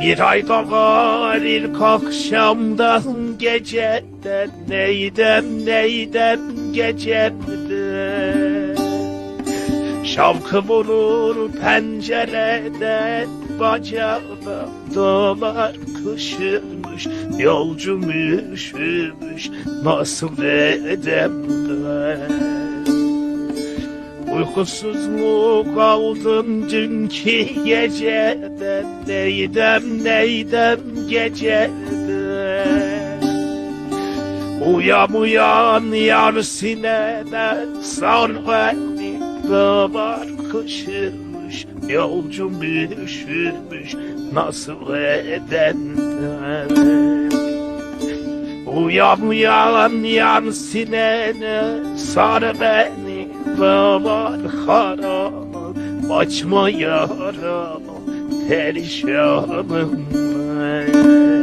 Bir ay ilk akşamdan geceden Neydem neydem gecemde. Şavkı vurur pencereden bacağına Dolar kışırmış yolcum üşümüş Nasıl edem ben Uykusuzluk aldım dünkü geceden Neydem neydem geceden Uyan uyan yar sinene sar beni. Davar kışırmış yolcum üşürmüş Nasıl eden Uyan uyan yan sinene sar beni Davar haram açma yaramı Perişanım. ben